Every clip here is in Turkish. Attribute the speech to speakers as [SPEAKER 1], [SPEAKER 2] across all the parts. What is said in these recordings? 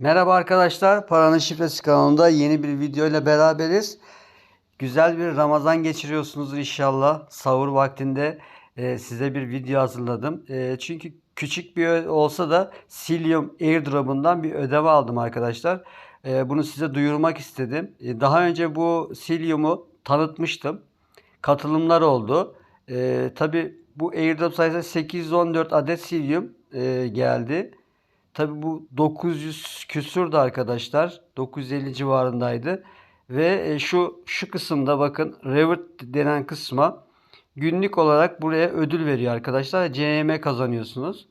[SPEAKER 1] Merhaba arkadaşlar. Paranın Şifresi kanalında yeni bir video ile beraberiz. Güzel bir Ramazan geçiriyorsunuz inşallah. Sahur vaktinde e, size bir video hazırladım. E, çünkü küçük bir olsa da Cilium Airdrop'undan bir ödeme aldım arkadaşlar. E, bunu size duyurmak istedim. Daha önce bu Cilium'u tanıtmıştım. Katılımlar oldu. Tabi bu Airdrop sayesinde 814 adet Cilium e, geldi. Tabi bu 900 küsürdü arkadaşlar. 950 civarındaydı. Ve e, şu şu kısımda bakın reward denen kısma günlük olarak buraya ödül veriyor arkadaşlar. CM kazanıyorsunuz.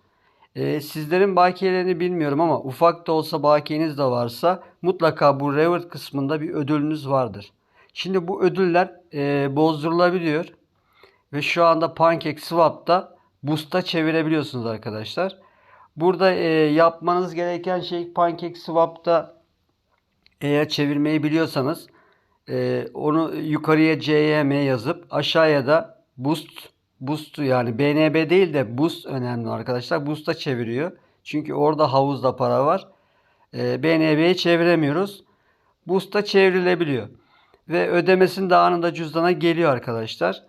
[SPEAKER 1] E, sizlerin bakiyelerini bilmiyorum ama ufak da olsa bakiyeniz de varsa mutlaka bu reward kısmında bir ödülünüz vardır. Şimdi bu ödüller e, bozdurulabiliyor. Ve şu anda PancakeSwap'ta boost'a çevirebiliyorsunuz arkadaşlar. Burada e, yapmanız gereken şey PancakeSwap'ta eğer çevirmeyi biliyorsanız e, onu yukarıya CYM yazıp aşağıya da boost boost yani BNB değil de boost önemli arkadaşlar. Boost'a çeviriyor. Çünkü orada havuzda para var. E, BNB'yi çeviremiyoruz. Boost'a çevrilebiliyor. Ve ödemesinin de anında cüzdana geliyor arkadaşlar.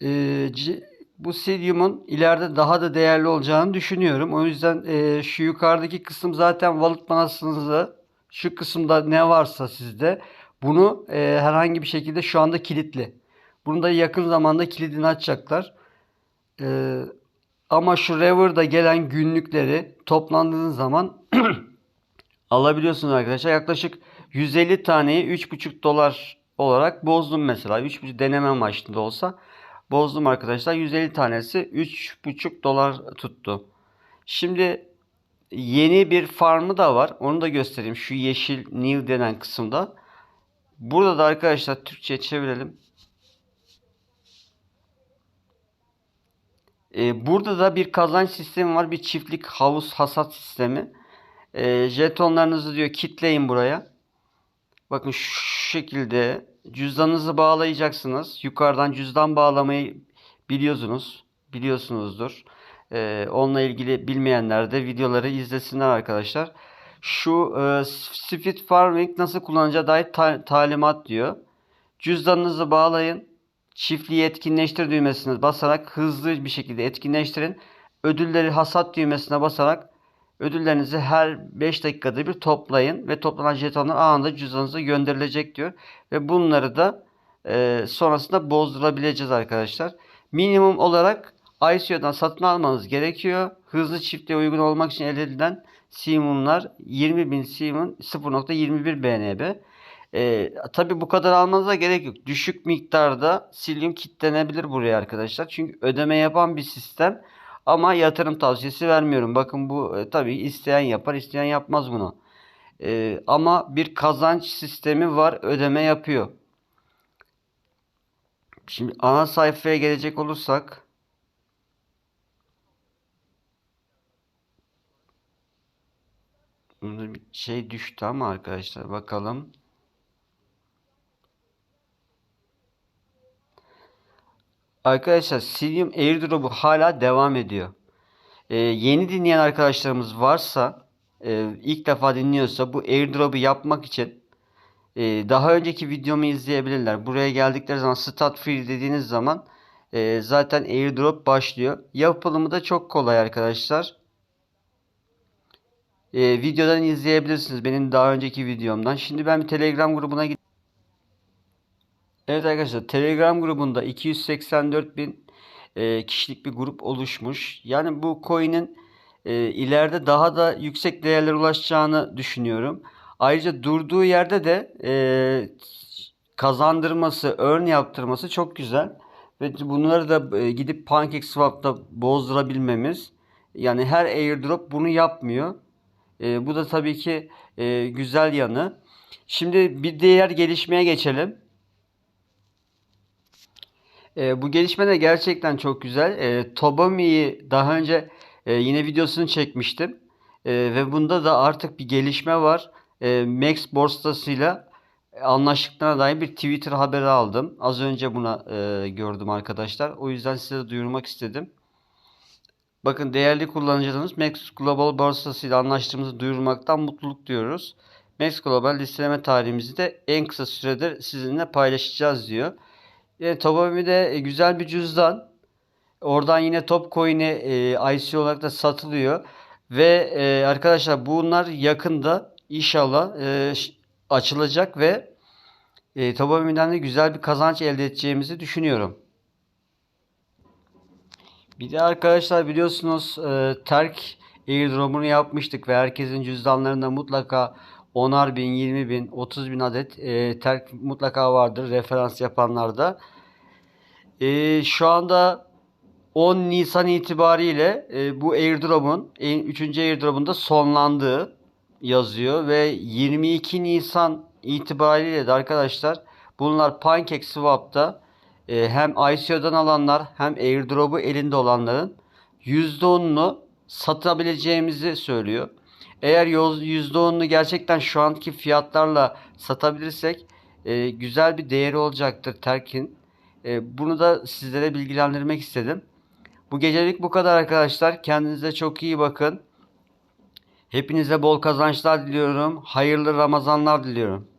[SPEAKER 1] C- bu Cilium'un ileride daha da değerli olacağını düşünüyorum. O yüzden e, şu yukarıdaki kısım zaten wallet manasınızı şu kısımda ne varsa sizde bunu e, herhangi bir şekilde şu anda kilitli. Bunu da yakın zamanda kilidini açacaklar. Ee, ama şu Rever'da gelen günlükleri toplandığınız zaman alabiliyorsunuz arkadaşlar. Yaklaşık 150 taneyi 3,5 dolar olarak bozdum mesela. 3,5 deneme amaçlı da olsa bozdum arkadaşlar. 150 tanesi 3,5 dolar tuttu. Şimdi yeni bir farmı da var. Onu da göstereyim. Şu yeşil new denen kısımda. Burada da arkadaşlar Türkçe çevirelim. Ee, burada da bir kazanç sistemi var. Bir çiftlik havuz hasat sistemi. Ee, jetonlarınızı diyor kitleyin buraya. Bakın şu şekilde cüzdanınızı bağlayacaksınız. Yukarıdan cüzdan bağlamayı biliyorsunuz. Biliyorsunuzdur. Ee, onunla ilgili bilmeyenler de videoları izlesinler arkadaşlar. Şu e, Speed Farming nasıl kullanacağı dair ta- talimat diyor. Cüzdanınızı bağlayın. Çiftliği etkinleştir düğmesine basarak hızlı bir şekilde etkinleştirin. Ödülleri hasat düğmesine basarak ödüllerinizi her 5 dakikada bir toplayın ve toplanan jetonlar anında cüzdanınıza gönderilecek diyor. Ve bunları da e, sonrasında bozdurabileceğiz arkadaşlar. Minimum olarak ICO'dan satın almanız gerekiyor. Hızlı çiftliğe uygun olmak için elde edilen Siemens'lar 20.000 Siemens 0.21 BNB. Ee, tabii bu kadar almanıza gerek yok. Düşük miktarda Cilium kitlenebilir buraya arkadaşlar. Çünkü ödeme yapan bir sistem. Ama yatırım tavsiyesi vermiyorum. Bakın bu e, tabii isteyen yapar, isteyen yapmaz bunu. Ee, ama bir kazanç sistemi var, ödeme yapıyor. Şimdi ana sayfaya gelecek olursak Burada bir şey düştü ama arkadaşlar bakalım. Arkadaşlar Cilium Airdrop'u hala devam ediyor. Ee, yeni dinleyen arkadaşlarımız varsa e, ilk defa dinliyorsa bu airdrop'u yapmak için e, daha önceki videomu izleyebilirler. Buraya geldikleri zaman Start Free dediğiniz zaman e, zaten airdrop başlıyor. Yapılımı da çok kolay arkadaşlar. E, videodan izleyebilirsiniz benim daha önceki videomdan. Şimdi ben bir Telegram grubuna gidip Evet arkadaşlar Telegram grubunda 284 bin e, kişilik bir grup oluşmuş. Yani bu coin'in e, ileride daha da yüksek değerlere ulaşacağını düşünüyorum. Ayrıca durduğu yerde de e, kazandırması, earn yaptırması çok güzel. Ve bunları da e, gidip PancakeSwap'ta bozdurabilmemiz. Yani her airdrop bunu yapmıyor. E, bu da tabii ki e, güzel yanı. Şimdi bir diğer gelişmeye geçelim. E, bu gelişme de gerçekten çok güzel. E, Tobomi'yi daha önce e, yine videosunu çekmiştim. E, ve bunda da artık bir gelişme var. E, Max borsasıyla anlaştıklarına dair bir Twitter haberi aldım. Az önce buna e, gördüm arkadaşlar. O yüzden size de duyurmak istedim. Bakın değerli kullanıcılarımız Max Global borsası ile anlaştığımızı duyurmaktan mutluluk duyuyoruz. Max Global listeleme tarihimizi de en kısa sürede sizinle paylaşacağız diyor. E, Tobabi'de e, güzel bir cüzdan. Oradan yine top coin'i e, IC olarak da satılıyor. Ve e, arkadaşlar bunlar yakında inşallah e, açılacak ve e, Tobabi'den de güzel bir kazanç elde edeceğimizi düşünüyorum. Bir de arkadaşlar biliyorsunuz e, Terk airdrop'unu yapmıştık ve herkesin cüzdanlarında mutlaka 10'ar bin, 20 bin, 30 bin adet e, Terk mutlaka vardır referans yapanlarda. E, şu anda 10 Nisan itibariyle e, bu airdrop'un 3. airdrop'un da sonlandığı yazıyor ve 22 Nisan itibariyle de arkadaşlar bunlar PancakeSwap'ta e, hem ICO'dan alanlar hem airdrop'u elinde olanların %10'unu satabileceğimizi söylüyor. Eğer yoz- %10'unu gerçekten şu anki fiyatlarla satabilirsek e, güzel bir değeri olacaktır Terk'in. E, bunu da sizlere bilgilendirmek istedim. Bu gecelik bu kadar arkadaşlar. Kendinize çok iyi bakın. Hepinize bol kazançlar diliyorum. Hayırlı Ramazanlar diliyorum.